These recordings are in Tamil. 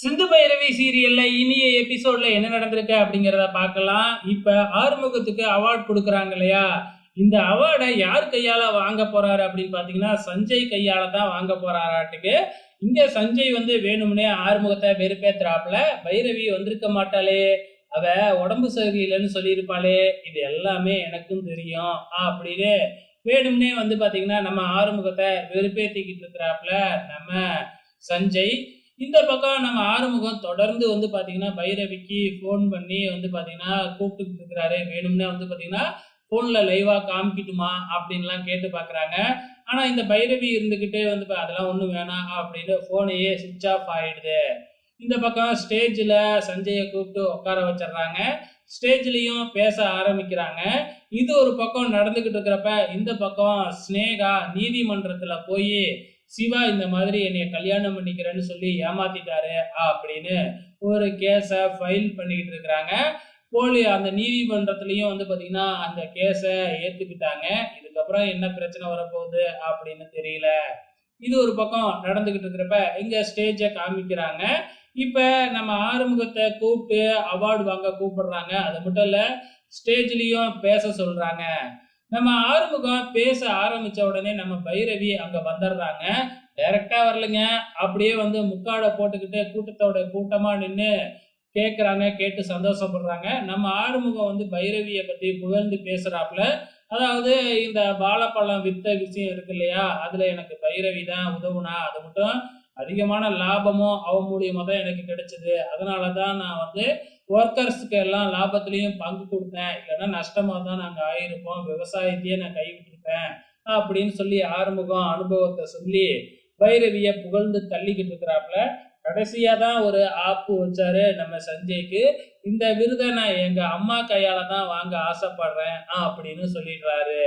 சிந்து பைரவி சீரியல்ல இனிய எபிசோட்ல என்ன நடந்திருக்கு அப்படிங்கிறத பார்க்கலாம். இப்ப ஆறுமுகத்துக்கு அவார்ட் கொடுக்குறாங்க இல்லையா? இந்த அவார்டை யார் கையால வாங்க போறாரு அப்படின்னு பாத்தீங்கன்னா சஞ்சய் கையால தான் வாங்க போறாராட்டுக்கு. இங்க சஞ்சய் வந்து வேணும்னே ஆறுமுகத்தை வெறுப்பேத்துறாப்புல. பைரவி வந்திருக்க மாட்டாளே அவ உடம்பு சரியில்லைன்னு சொல்லியிருப்பாளே இது எல்லாமே எனக்கும் தெரியும் அப்படின்னு வேணும்னே வந்து பாத்தீங்கன்னா நம்ம ஆறுமுகத்தை வெறுப்பேத்திக்கிட்டு இருக்கிறாப்புல நம்ம சஞ்சய். இந்த பக்கம் நம்ம ஆறுமுகம் தொடர்ந்து வந்து பார்த்தீங்கன்னா பைரவிக்கு ஃபோன் பண்ணி வந்து பார்த்தீங்கன்னா கூப்பிட்டு இருக்கிறாரு. வேணும்னே வந்து பார்த்தீங்கன்னா ஃபோனில் லைவாக காமிக்கட்டுமா அப்படின்லாம் கேட்டு பார்க்குறாங்க ஆனால் இந்த பைரவி இருந்துக்கிட்டே வந்து பா- அதெல்லாம் ஒன்றும் வேணாம் அப்படின்னு ஃபோனையே சுவிட்ச் ஆஃப் ஆகிடுது இந்த பக்கம் ஸ்டேஜில் சஞ்சயை கூப்பிட்டு உட்கார வச்சிடுறாங்க. ஸ்டேஜ்லேயும் பேச ஆரம்பிக்கிறாங்க. இது ஒரு பக்கம் நடந்துக்கிட்டு இருக்கிறப்ப இந்த பக்கம் ஸ்னேகா நீதிமன்றத்தில் போய் சிவா இந்த மாதிரி என்னைய கல்யாணம் பண்ணிக்கிறேன்னு சொல்லி ஏமாத்திட்டாரு அப்படின்னு ஒரு கேஸை ஃபைல் பண்ணிக்கிட்டு இருக்கிறாங்க. போலி அந்த நீதிமன்றத்திலையும் வந்து பார்த்தீங்கன்னா அந்த கேஸை ஏற்றுக்கிட்டாங்க இதுக்கப்புறம் என்ன பிரச்சனை வரப்போகுது அப்படின்னு தெரியல. இது ஒரு பக்கம் நடந்துக்கிட்டு இருக்கிறப்ப இங்கே ஸ்டேஜை காமிக்கிறாங்க. இப்போ நம்ம ஆறுமுகத்தை கூப்பிட்டு அவார்டு வாங்க கூப்பிடுறாங்க. அது மட்டும் இல்லை ஸ்டேஜ்லேயும் பேச சொல்கிறாங்க நம்ம ஆறுமுகம் பேச ஆரம்பிச்ச உடனே நம்ம பைரவி அங்க வந்துடுறாங்க. டைரக்டா வரலைங்க. அப்படியே வந்து முக்காடை போட்டுக்கிட்டு கூட்டத்தோட கூட்டமா நின்று கேட்குறாங்க கேட்டு சந்தோஷப்படுறாங்க. நம்ம ஆறுமுகம் வந்து பைரவியை பற்றி புகழ்ந்து பேசுகிறாப்புல அதாவது இந்த வாழைப்பழம் வித்த விஷயம் இருக்கு இல்லையா? அதில் எனக்கு பைரவி தான் உதவுனா அது மட்டும் அதிகமான லாபமும் அவ மூலியமா தான் எனக்கு கிடைச்சது. அதனால தான் நான் வந்து ஒர்க்கர்ஸ்க்கு எல்லாம் லாபத்துலேயும் பங்கு கொடுத்தேன். இல்லைன்னா நஷ்டமாக தான் நாங்கள் ஆயிருப்போம் விவசாயத்தையே நான் கைவிட்டிருப்பேன் அப்படின்னு சொல்லி ஆறுமுகம் அனுபவத்தை சொல்லி பைரவியை புகழ்ந்து தள்ளிக்கிட்டு இருக்கிறாப்புல. கடைசியாக தான் ஒரு ஆப்பு வச்சாரு நம்ம சஞ்சய்க்கு. இந்த விருதை நான் எங்கள் அம்மா கையால் தான் வாங்க ஆசைப்படுறேன் அப்படின்னு சொல்லிடுறாரு.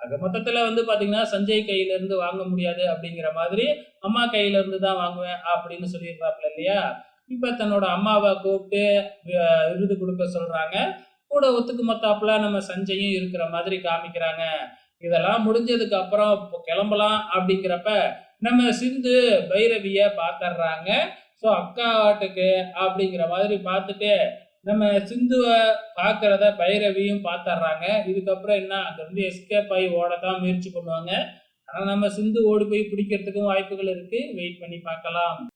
அது மொத்தத்துல வந்து பாத்தீங்கன்னா சஞ்சய் கையில இருந்து வாங்க முடியாது அப்படிங்கிற மாதிரி அம்மா கையில இருந்து தான் வாங்குவேன் அப்படின்னு சொல்லிடுறாப்புல இல்லையா? இப்ப தன்னோட அம்மாவை கூப்பிட்டு விருது கொடுக்க சொல்றாங்க. கூட ஒத்துக்கு மொத்தாப்புல நம்ம சஞ்சயும் இருக்கிற மாதிரி காமிக்கிறாங்க. இதெல்லாம் முடிஞ்சதுக்கு அப்புறம் இப்போ கிளம்பலாம் அப்படிங்கிறப்ப நம்ம சிந்து பைரவிய பாத்துடுறாங்க ஸோ அக்காட்டுக்கு அப்படிங்கிற மாதிரி பார்த்துட்டு நம்ம சிந்துவை பார்க்கறத பைரவியும் பார்த்துடுறாங்க. இதுக்கப்புறம் என்ன? அங்கேருந்து எஸ்கேப் ஆகி ஓடத்தான் முயற்சி பண்ணுவாங்க. ஆனால் நம்ம சிந்து ஓடி போய் பிடிக்கிறதுக்கும் வாய்ப்புகள் இருக்குது வெயிட் பண்ணி பார்க்கலாம்.